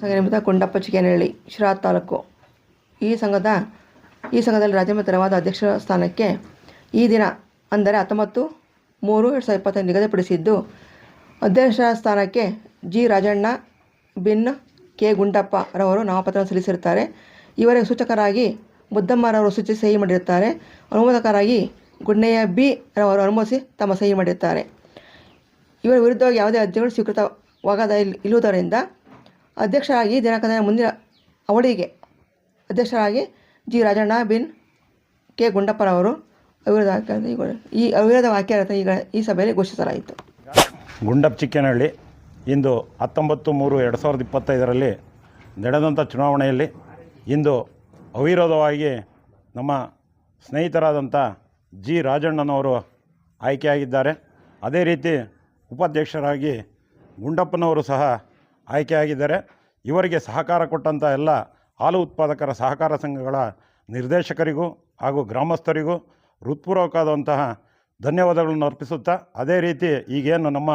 ಸಂಘ ಕೊಂಡಪ್ಪ ಚಿಕ್ಕೇನಹಳ್ಳಿ, ಶಿರಾ ತಾಲೂಕು. ಈ ಸಂಘದ, ಈ ಸಂಘದಲ್ಲಿ ರಾಜ್ಯ ತೆರವಾದ ಅಧ್ಯಕ್ಷ ಸ್ಥಾನಕ್ಕೆ ಈ ದಿನ ಅಂದರೆ ಹತ್ತೊಂಬತ್ತು ಮೂರು ಎರಡು ಸಾವಿರದ ಇಪ್ಪತ್ತೈದು ನಿಗದಿಪಡಿಸಿದ್ದು ಅಧ್ಯಕ್ಷ ಸ್ಥಾನಕ್ಕೆ ಜಿ ರಾಜಣ್ಣ ಬಿನ್ ಕೆ ಗುಂಡಪ್ಪ ರವರು ನಾಮಪತ್ರ ಸಲ್ಲಿಸಿರುತ್ತಾರೆ. ಇವರಿಗೆ ಸೂಚಕರಾಗಿ ಮುದ್ದಮ್ಮರವರು ಸೂಚಿ ಸಹಿ ಮಾಡಿರುತ್ತಾರೆ. ಅನುಮೋದಕರಾಗಿ ಗುಡ್ನೆಯ ಬಿ ರವರು ಅನುಮೋದಿಸಿ ತಮ್ಮ ಸಹಿ ಮಾಡಿರುತ್ತಾರೆ. ಇವರ ವಿರುದ್ಧವಾಗಿ ಯಾವುದೇ ಅರ್ಜಿಗಳು ಸ್ವೀಕೃತವಾಗದ ಇಲ್- ಇರುವುದರಿಂದ ಅಧ್ಯಕ್ಷರಾಗಿ ದಿನಾಂಕದ ಮುಂದಿನ ಅವಳಿಗೆ ಅಧ್ಯಕ್ಷರಾಗಿ ಜಿ ರಾಜಣ್ಣ ಬಿನ್ ಕೆ ಗುಂಡಪ್ಪರವರು ಅವಿರೋಧ ವಾಕ್ಯ ಈ ಅವಿರೋಧ ವಾಕ್ಯ ಈಗ ಈ ಸಭೆಯಲ್ಲಿ ಘೋಷಿಸಲಾಯಿತು. ಗುಂಡಪ್ಪ ಚಿಕ್ಕನಹಳ್ಳಿ ಇಂದು ಹತ್ತೊಂಬತ್ತು ಮೂರು ಎರಡು ಸಾವಿರದ ಇಪ್ಪತ್ತೈದರಲ್ಲಿ ನಡೆದಂಥ ಚುನಾವಣೆಯಲ್ಲಿ ಇಂದು ಅವಿರೋಧವಾಗಿ ನಮ್ಮ ಸ್ನೇಹಿತರಾದಂಥ ಜಿ ರಾಜಣ್ಣನವರು ಆಯ್ಕೆಯಾಗಿದ್ದಾರೆ. ಅದೇ ರೀತಿ ಉಪಾಧ್ಯಕ್ಷರಾಗಿ ಗುಂಡಪ್ಪನವರು ಸಹ ಆಯ್ಕೆಯಾಗಿದ್ದಾರೆ ಇವರಿಗೆ ಸಹಕಾರ ಕೊಟ್ಟಂಥ ಎಲ್ಲ ಹಾಲು ಉತ್ಪಾದಕರ ಸಹಕಾರ ಸಂಘಗಳ ನಿರ್ದೇಶಕರಿಗೂ ಹಾಗೂ ಗ್ರಾಮಸ್ಥರಿಗೂ ಹೃತ್ಪೂರ್ವಕವಾದಂತಹ ಧನ್ಯವಾದಗಳನ್ನು ಅರ್ಪಿಸುತ್ತಾ ಅದೇ ರೀತಿ ಈಗೇನು ನಮ್ಮ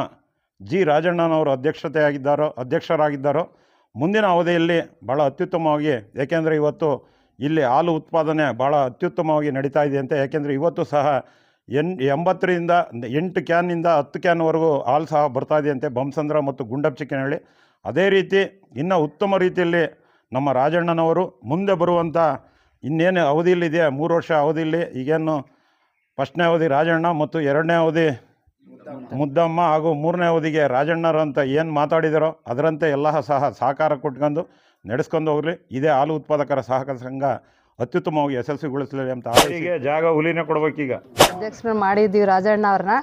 ಜಿ ರಾಜಣ್ಣನವರು ಅಧ್ಯಕ್ಷತೆಯಾಗಿದ್ದಾರೋ, ಅಧ್ಯಕ್ಷರಾಗಿದ್ದಾರೋ ಮುಂದಿನ ಅವಧಿಯಲ್ಲಿ ಭಾಳ ಅತ್ಯುತ್ತಮವಾಗಿ, ಏಕೆಂದರೆ ಇವತ್ತು ಇಲ್ಲಿ ಹಾಲು ಉತ್ಪಾದನೆ ಭಾಳ ಅತ್ಯುತ್ತಮವಾಗಿ ನಡೀತಾ ಇದೆ ಅಂತ, ಏಕೆಂದರೆ ಇವತ್ತು ಸಹ ಎನ್, ಎಂಬತ್ತರಿಂದ ಎಂಟು ಕ್ಯಾನ್ನಿಂದ ಹತ್ತು ಕ್ಯಾನ್ವರೆಗೂ ಹಾಲು ಸಹ ಬರ್ತಾ ಇದೆಯಂತೆ ಬೊಮ್ಮಸಂದ್ರ ಮತ್ತು ಗುಂಡಪ್ ಚಿಕ್ಕನಹಳ್ಳಿ ಅದೇ ರೀತಿ ಇನ್ನು ಉತ್ತಮ ರೀತಿಯಲ್ಲಿ ನಮ್ಮ ರಾಜಣ್ಣನವರು ಮುಂದೆ ಬರುವಂಥ ಇನ್ನೇನು ಅವಧಿಯಲ್ಲಿದೆ ಮೂರು ವರ್ಷ ಅವಧಿಯಲ್ಲಿ ಈಗೇನು ಫಸ್ಟ್ನೇ ಅವಧಿ ರಾಜಣ್ಣ ಮತ್ತು ಎರಡನೇ ಅವಧಿ ಮುದ್ದಮ್ಮ ಹಾಗೂ ಮೂರನೇ ಅವಧಿಗೆ ರಾಜಣ್ಣರು ಅಂತ ಏನು ಮಾತಾಡಿದಾರೋ ಅದರಂತೆ ಎಲ್ಲ ಸಹ ಸಹಕಾರ ಕೊಟ್ಕೊಂಡು ನಡೆಸ್ಕೊಂಡು ಹೋಗಲಿ. ಇದೇ ಹಾಲು ಉತ್ಪಾದಕರ ಸಹಕಾರ ಸಂಘ ಅತ್ಯುತ್ತಮವಾಗಿ ಯಶಸ್ವಿಗೊಳಿಸಲಿ ಅಂತ ಜಾಗ ಹುಲಿನೇ ಕೊಡ್ಬೇಕೀಗ. ಅಧ್ಯಕ್ಷರು ಮಾಡಿದ್ದೀವಿ ರಾಜಣ್ಣ ಅವ್ರನ್ನ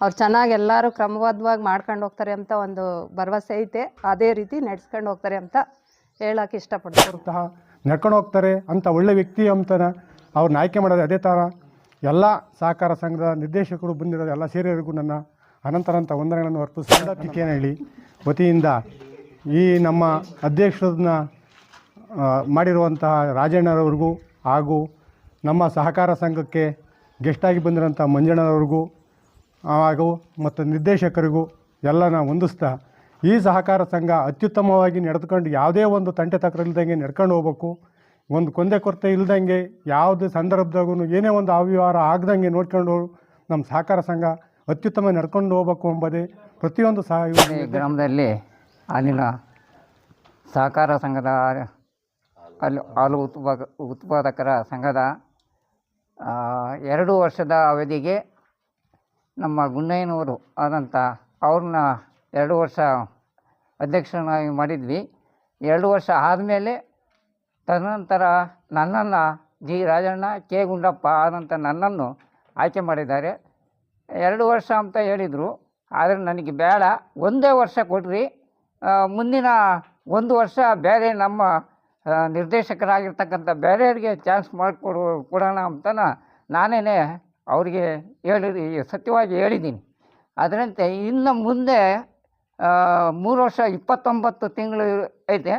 ಅವ್ರು ಚೆನ್ನಾಗಿ ಎಲ್ಲರೂ ಕ್ರಮಬದ್ಧವಾಗಿ ಮಾಡ್ಕೊಂಡು ಹೋಗ್ತಾರೆ ಅಂತ ಒಂದು ಭರವಸೆ ಐತೆ. ಅದೇ ರೀತಿ ನಡ್ಸ್ಕೊಂಡು ಹೋಗ್ತಾರೆ ಅಂತ ಹೇಳಕ್ಕೆ ಇಷ್ಟಪಡ್ತಾರೆ ಸಹ ನಡ್ಕೊಂಡು ಹೋಗ್ತಾರೆ ಅಂತ ಒಳ್ಳೆ ವ್ಯಕ್ತಿ ಅಂತಾನೆ ಅವ್ರನ್ನ ಆಯ್ಕೆ ಮಾಡೋದು ಅದೇ ಥರ ಎಲ್ಲ ಸಹಕಾರ ಸಂಘದ ನಿರ್ದೇಶಕರು ಬಂದಿರೋದು ಎಲ್ಲ ಸೇರಿಯವರಿಗೂ ನನ್ನ ಅನಂತರಂತ ವಂದನೆಗಳನ್ನು ಅರ್ಪಿಸ್ತಾ ಹೇಳಿ ವತಿಯಿಂದ ಈ ನಮ್ಮ ಅಧ್ಯಕ್ಷರನ್ನ ಮಾಡಿರುವಂತಹ ರಾಜಣ್ಣರವ್ರಿಗೂ ಹಾಗೂ ನಮ್ಮ ಸಹಕಾರ ಸಂಘಕ್ಕೆ ಗೆಸ್ಟಾಗಿ ಬಂದಿರೋಂಥ ಮಂಜಣ್ಣನವ್ರಿಗೂ ಹಾಗೂ ಮತ್ತು ನಿರ್ದೇಶಕರಿಗೂ ಎಲ್ಲ ನಾವು ಹೊಂದಿಸ್ತಾ ಈ ಸಹಕಾರ ಸಂಘ ಅತ್ಯುತ್ತಮವಾಗಿ ನಡೆದುಕೊಂಡು ಯಾವುದೇ ಒಂದು ತಂಟೆ ತಕರ ಇಲ್ದಂಗೆ ನಡ್ಕೊಂಡು ಹೋಗ್ಬೇಕು. ಒಂದು ಕೊಂದೆ ಕೊರತೆ ಇಲ್ದಂಗೆ ಯಾವುದೇ ಸಂದರ್ಭದಾಗೂ ಏನೇ ಒಂದು ಅವ್ಯವಹಾರ ಆಗದಂಗೆ ನೋಡ್ಕೊಂಡು ನಮ್ಮ ಸಹಕಾರ ಸಂಘ ಅತ್ಯುತ್ತಮ ನಡ್ಕೊಂಡು ಹೋಗ್ಬೇಕು ಎಂಬುದೇ ಪ್ರತಿಯೊಂದು ಸಹ ಗ್ರಾಮದಲ್ಲಿ ಅಲ್ಲಿನ ಸಹಕಾರ ಸಂಘದ ಅಲ್ಲಿ ಹಾಲು ಉತ್ಪಾದ ಉತ್ಪಾದಕರ ಸಂಘದ ಎರಡು ವರ್ಷದ ಅವಧಿಗೆ ನಮ್ಮ ಗುಂಡಯ್ಯನವರು ಆದಂಥ ಅವ್ರನ್ನ ಎರಡು ವರ್ಷ ಅಧ್ಯಕ್ಷನಾಗಿ ಮಾಡಿದ್ವಿ. ಎರಡು ವರ್ಷ ಆದಮೇಲೆ ತದನಂತರ ನನ್ನನ್ನು ಜಿ ರಾಜಣ್ಣ, ಕೆ ಗುಂಡಪ್ಪ ಆದಂಥ ನನ್ನನ್ನು ಆಯ್ಕೆ ಮಾಡಿದ್ದಾರೆ. ಎರಡು ವರ್ಷ ಅಂತ ಹೇಳಿದರು, ಆದರೆ ನನಗೆ ಬೇಡ. ಒಂದೇ ವರ್ಷ ಕೊಡ್ರಿ. ಮುಂದಿನ ಒಂದು ವರ್ಷ ಬೇರೆ ನಮ್ಮ ನಿರ್ದೇಶಕರಾಗಿರ್ತಕ್ಕಂಥ ಬೇರೆಯವರಿಗೆ ಚಾನ್ಸ್ ಮಾಡಿಕೊಡು, ಕೊಡೋಣ ಅಂತ ನಾನೇ ಅವರಿಗೆ ಹೇಳಿ, ಸತ್ಯವಾಗಿ ಹೇಳಿದ್ದೀನಿ. ಅದರಂತೆ ಇನ್ನು ಮುಂದೆ ಮೂರು ವರ್ಷ ಇಪ್ಪತ್ತೊಂಬತ್ತು ತಿಂಗಳು ಐತೆ.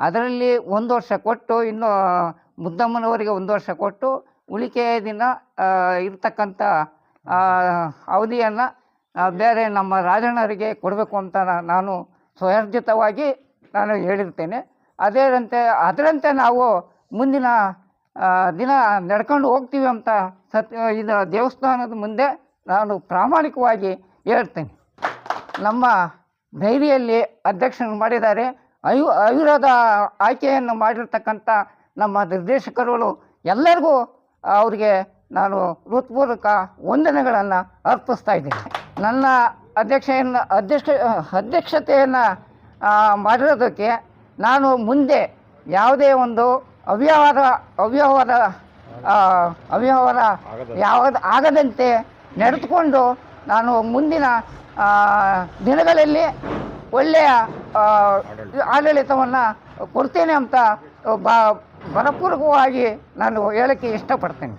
ಅದರಲ್ಲಿ ಒಂದು ವರ್ಷ ಕೊಟ್ಟು, ಇನ್ನು ಮುದ್ದಮ್ಮನವರಿಗೆ ಒಂದು ವರ್ಷ ಕೊಟ್ಟು, ಉಳಿಕೆ ದಿನ ಇರ್ತಕ್ಕಂಥ ಅವಧಿಯನ್ನು ಬೇರೆ ನಮ್ಮ ರಾಜಣ್ಣರಿಗೆ ಕೊಡಬೇಕು ಅಂತ ನಾನು ಸ್ವಯರ್ಜಿತವಾಗಿ ನಾನು ಹೇಳಿರ್ತೇನೆ. ಅದೇರಂತೆ ಅದರಂತೆ ನಾವು ಮುಂದಿನ ದಿನ ನಡ್ಕೊಂಡು ಹೋಗ್ತೀವಿ ಅಂತ ಸತ್ಯ ಇದು ದೇವಸ್ಥಾನದ ಮುಂದೆ ನಾನು ಪ್ರಾಮಾಣಿಕವಾಗಿ ಹೇಳ್ತೇನೆ. ನಮ್ಮ ಡೈರಿಯಲ್ಲಿ ಅಧ್ಯಕ್ಷರು ಮಾಡಿದ್ದಾರೆ. ಅಯು ಅವಿರೋಧ ಆಯ್ಕೆಯನ್ನು ಮಾಡಿರ್ತಕ್ಕಂಥ ನಮ್ಮ ನಿರ್ದೇಶಕರುಗಳು ಎಲ್ಲರಿಗೂ ಅವರಿಗೆ ನಾನು ಹೃತ್ಪೂರ್ವಕ ವಂದನೆಗಳನ್ನು ಅರ್ಪಿಸ್ತಾ ಇದ್ದೀನಿ. ನನ್ನ ಅಧ್ಯಕ್ಷೆಯನ್ನು ಅಧ್ಯಕ್ಷ ಅಧ್ಯಕ್ಷತೆಯನ್ನು ಮಾಡಿರೋದಕ್ಕೆ ನಾನು ಮುಂದೆ ಯಾವುದೇ ಒಂದು ಅವ್ಯವಹಾರ ಅವ್ಯವಹಾರ ಅವ್ಯವಹಾರ ಯಾವಾಗ ಆಗದಂತೆ ನಡೆದುಕೊಂಡು ನಾನು ಮುಂದಿನ ದಿನಗಳಲ್ಲಿ ಒಳ್ಳೆಯ ಆಡಳಿತವನ್ನು ಕೊಡ್ತೇನೆ ಅಂತ ಬ ಬರಪೂರ್ವಕವಾಗಿ ನಾನು ಹೇಳೋಕ್ಕೆ ಇಷ್ಟಪಡ್ತೇನೆ.